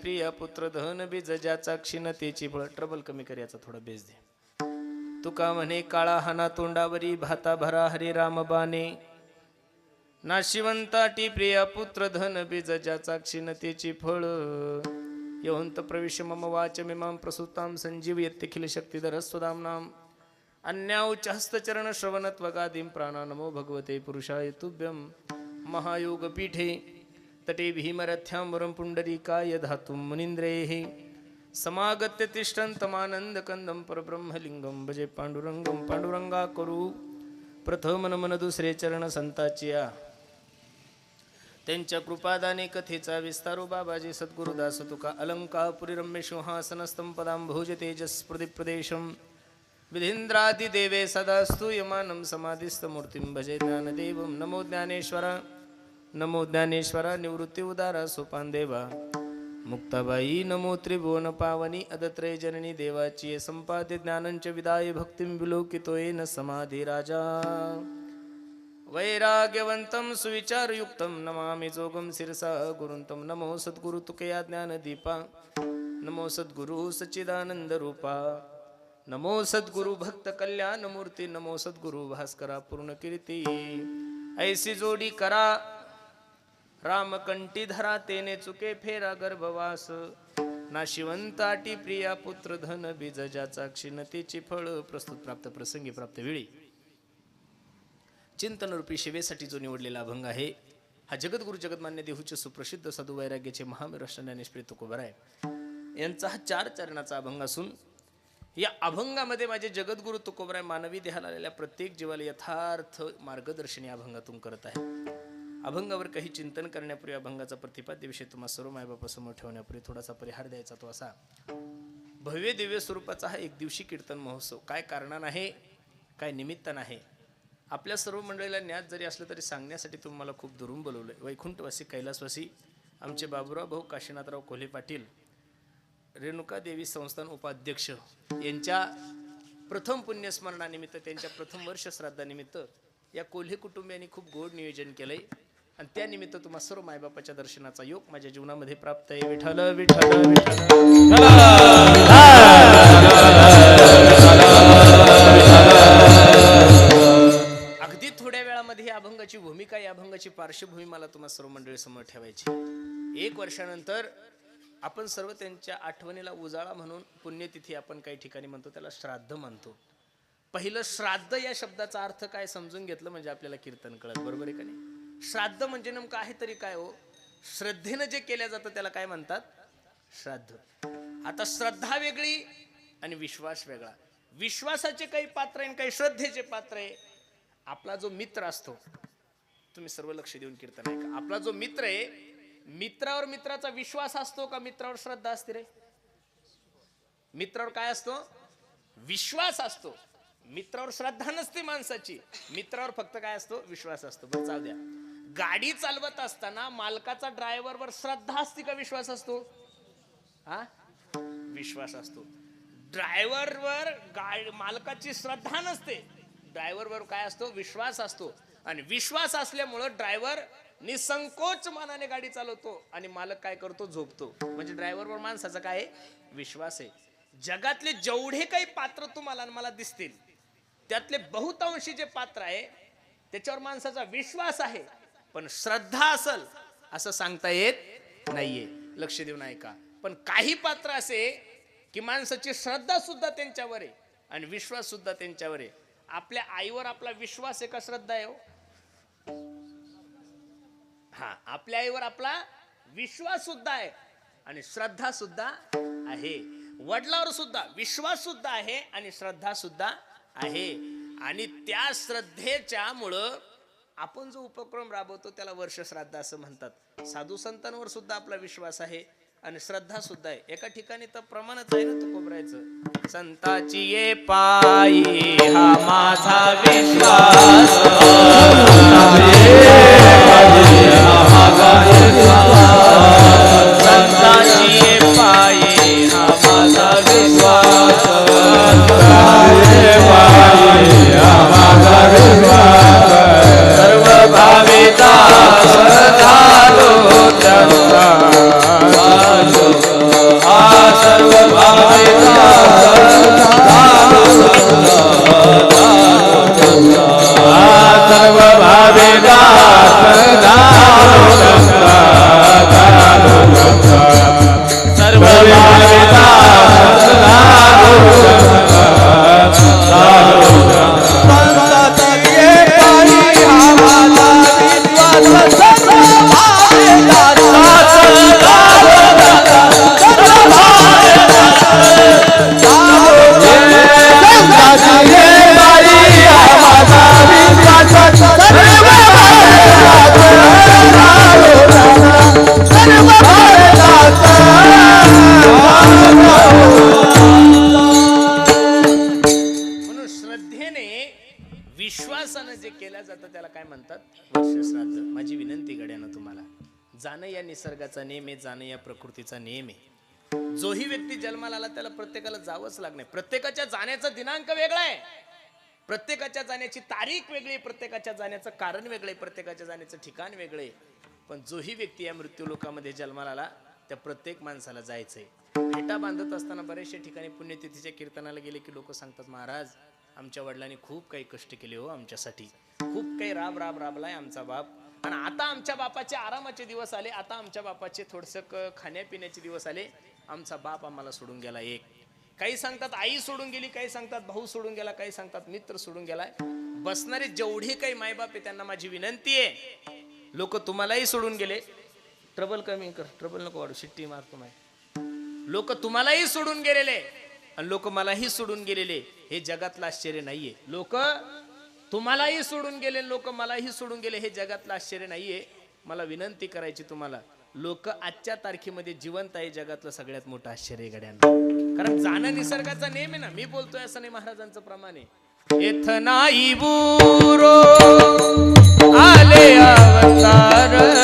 प्रिया पुत्र धन बीज ज्याचा क्षीणतेची फळ. ट्रबल कमी कर याचा थोडा बेज दे. तुका म्हणे काळा हाना तोंडावरी भाता भरा हरे राम बाणे नाशिवंताटी प्रिया पुत्र धन बीज ज्याचा क्षीणतेची फळ. यवंत प्रविश मम वाच मिमां प्रसुतां संजीवयत्यखिल शक्तिधर अन्या अन्याउच हस्तचरण श्रवणत्वगादीं प्राणा नमो भगवते पुरुषाय महायोग महायोगपीठे तटे भीमरथ्यां वरं पुण्डरीकाय धातुं मुनीन्द्रेः। समागत्य तिष्ठन्तमानन्दकन्दं परब्रह्मलिङ्गं भजे पाण्डुरङ्गं पाण्डुरङ्गा कुरु प्रथमन नमन दुसरे चरण संताचिया त्यांच्या कृपादाने कथेचा विस्तारो बाबाजी सद्गुरुदास तुका अलंकापुरी रम्य पदां भोज तेजस विधींद्रादिदेवे सदा स्तूयमानं समाधिस्थमूर्तिं भजे ज्ञानदेवं नमो ज्ञानेश्वर। नमो ज्ञानेश्वरा निवृत्ती उदारा सोपान देवा. मुक्ताबाई नमो त्रिभुवन पावनी अदत्रय जननी देवाची संपाद्य ज्ञानंच विदाय भक्तिं विलोकितो येन समाधी राजा. वैराग्यवंतं सुविचारयुक्तं नमामि जोगं शिरसा गुरुन्तं नमो सद्गुरु तुकया ज्ञानदीपा नमो सद्गुरु सच्चिदानंद रूपा. नमो सद्गुरु भक्त कल्याण मूर्ती नमो सद्गुरु भास्करा पूर्ण कीर्ती. ऐसी जोडी करा रामकंठी धरा तेने चुके फेरा गर्भवास. नाशिवंताटी प्रिया पुत्र धन बीज ज्याचा क्षीणतेची फळ प्रस्तुत प्राप्त प्रसंगी प्राप्त वेळी. चिंतन रूपी शिवेसाठी जो निवडलेला अभंग आहे. हा जगद्गुरु जगतमान्य देहूचे सुप्रसिद्ध साधू वैराग्याचे महावीर तुकोबर आहे यांचा हा चार चरणाचा अभंग असून या अभंगामध्ये माझे जगद्गुरु तुकोबराय मानवी देहाला आलेल्या प्रत्येक जीवाला यथार्थ मार्गदर्शन या अभंगातून करत आहे अभंगावर काही चिंतन करण्यापूर्वी अभंगाचा प्रतिपाद्य विषय तुम्हा सर्व मायबापासमोर ठेवण्यापूर्वी थोडासा परिहार द्यायचा तो असा. भव्य दिव्य स्वरूपाचा हा एक दिवशी कीर्तन महोत्सव. काय कारणानं आहे? काय निमित्तान आहे? आपल्या सर्व मंडळीला ज्ञात जरी असलं तरी सांगण्यासाठी तुम्हाला खूप दुरून बोलवलंय. वैकुंठवासी कैलासवासी आमचे बाबुराव भाऊ काशीनाथराव कोल्हे पाटील रेणुका देवी संस्थान उपाध्यक्ष यांच्या प्रथम पुण्यस्मरणानिमित्त त्यांच्या प्रथम वर्ष श्राद्धानिमित्त या कोल्हे कुटुंबियांनी खूप गोड नियोजन केलंय. आणि त्यानिमित्त तुम्हा सर्व मायबापाच्या दर्शनाचा योग माझ्या जीवनामध्ये प्राप्त आहे. विठ्ठल विठ्ठल विठ्ठल. अगदी थोड्या वेळामध्ये या अभंगाची भूमिका या अभंगाची पार्श्वभूमी मला तुम्हा सर्व मंडळी समोर ठेवायची एक वर्षानंतर आपण सर्व त्यांच्या आठवणीला उजाळा म्हणून पुण्यतिथी आपण काही ठिकाणी म्हणतो त्याला श्राद्ध म्हणतो. पहिलं श्राद्ध या शब्दाचा अर्थ काय समजून घेतलं म्हणजे आपल्याला कीर्तन कळत बरोबर आहे का नाही? श्राद्ध म्हणजे नेमकं आहे तरी काय हो? श्रद्धेनं जे केलं जातं त्याला काय म्हणतात? श्राद्ध. आता श्रद्धा वेगळी आणि विश्वास वेगळा. विश्वासाचे काही पात्र आहे आणि काही श्रद्धेचे पात्र आहे. आपला जो मित्र असतो तुम्ही सर्व लक्ष देऊन कीर्तन ऐका. आपला जो मित्र आहे मित्रावर मित्राचा विश्वास असतो का मित्रावर श्रद्धा असते रे? मित्रावर काय असतो? विश्वास असतो. मित्रावर श्रद्धा नसते माणसाची. मित्रावर फक्त काय असतो? विश्वास असतो. बरं जाऊ द्या. गाडी चालवत असताना मालकाचा ड्रायव्हरवर श्रद्धा असते का विश्वास असतो. हा? विश्वास असतो. ड्रायव्हरवर गाडी मालकाची श्रद्धा नसते. ड्रायव्हरवर काय असतो? विश्वास असतो. आणि विश्वास असल्यामुळं ड्रायव्हर निसंकोच मनाने गाडी चालवतो आणि मालक काय करतो? झोपतो. म्हणजे ड्रायव्हरवर माणसाचा काय आहे? विश्वास आहे. जगातले जेवढे काही पात्र तुम्हाला आणि मला दिसतील त्यातले बहुतांशी जे पात्र आहे त्याच्यावर माणसाचा विश्वास आहे. पण श्रद्धा असल असं सांगता येत नाहीये. लक्ष देऊन ऐका. पण काही पात्र असे की माणसाची श्रद्धा सुद्धा त्यांच्यावर आहे आणि विश्वास सुद्धा त्यांच्यावर आहे. आपल्या आईवर आपला विश्वास आहे का श्रद्धा आहे हो? हा आपल्या आईवर आपला विश्वास सुद्धा आहे आणि श्रद्धा सुद्धा आहे. वडिलावर सुद्धा विश्वास सुद्धा आहे आणि श्रद्धा सुद्धा आहे. आणि त्या श्रद्धेच्या मुळं आपण जो उपक्रम राबवतो त्याला वर्ष श्राद्ध असं म्हणतात. साधू संतांवर सुद्धा आपला विश्वास आहे आणि श्रद्धा सुद्धा आहे. एका ठिकाणी तर प्रमाणच आहे ना तू कोबरायचं संताची ये पायी हा माझा विश्वास. जाणं या निसर्गाचा नेम आहे जाणं या प्रकृतीचा नेम आहे. जोही व्यक्ती जन्माला आला त्याला प्रत्येकाला जावंच लागणार. प्रत्येकाच्या जाण्याचा दिनांक वेगळा आहे. प्रत्येकाच्या जाण्याची तारीख वेगळी प्रत्येकाच्या जाण्याचं कारण वेगळं आहे, प्रत्येकाच्या जाण्याचं ठिकाण वेगळे पण जोही व्यक्ती या मृत्यू लोकामध्ये जन्माला आला त्या प्रत्येक माणसाला जायचंय. फेटा बांधत असताना बरेचशा ठिकाणी पुण्यतिथीच्या कीर्तनाला गेले की लोक सांगतात महाराज आमच्या वडिलांनी खूप काही कष्ट केले हो आमच्यासाठी. खूप काही राब राब राबलाय आमचा बाप. आणि आता आमच्या बापाचे आरामाचे दिवस आले आता आमच्या बापाचे थोडस खाण्यापिण्याचे दिवस आले. आमचा बाप आम्हाला सोडून गेला एक. काही सांगतात आई सोडून गेली काही सांगतात भाऊ सोडून गेला काही सांगतात मित्र सोडून गेलाय. बसणारे जेवढे काही मायबाप आहे त्यांना माझी विनंती आहे. लोक तुम्हालाही सोडून गेले. ट्रबल कमी कर ट्रबल नको वाढू शिट्टी मारतो माय. लोक तुम्हालाही सोडून गेलेले. आणि लोक मलाही सोडून गेलेले. हे जगातलं आश्चर्य नाहीये. लोक तुम्हालाही सोडून गेले लोक मलाही सोडून गेले हे जगातलं आश्चर्य नाहीये. मला विनंती करायची तुम्हाला लोक आजच्या तारखेमध्ये जिवंत आहे जगातलं सगळ्यात मोठं आश्चर्य आहे गड्यांना. कारण जाणं निसर्गाचा नेम आहे ना मी बोलतोय असं नाही महाराजांचं प्रमाण आहे. एथ नाही बुरो आले अवतार.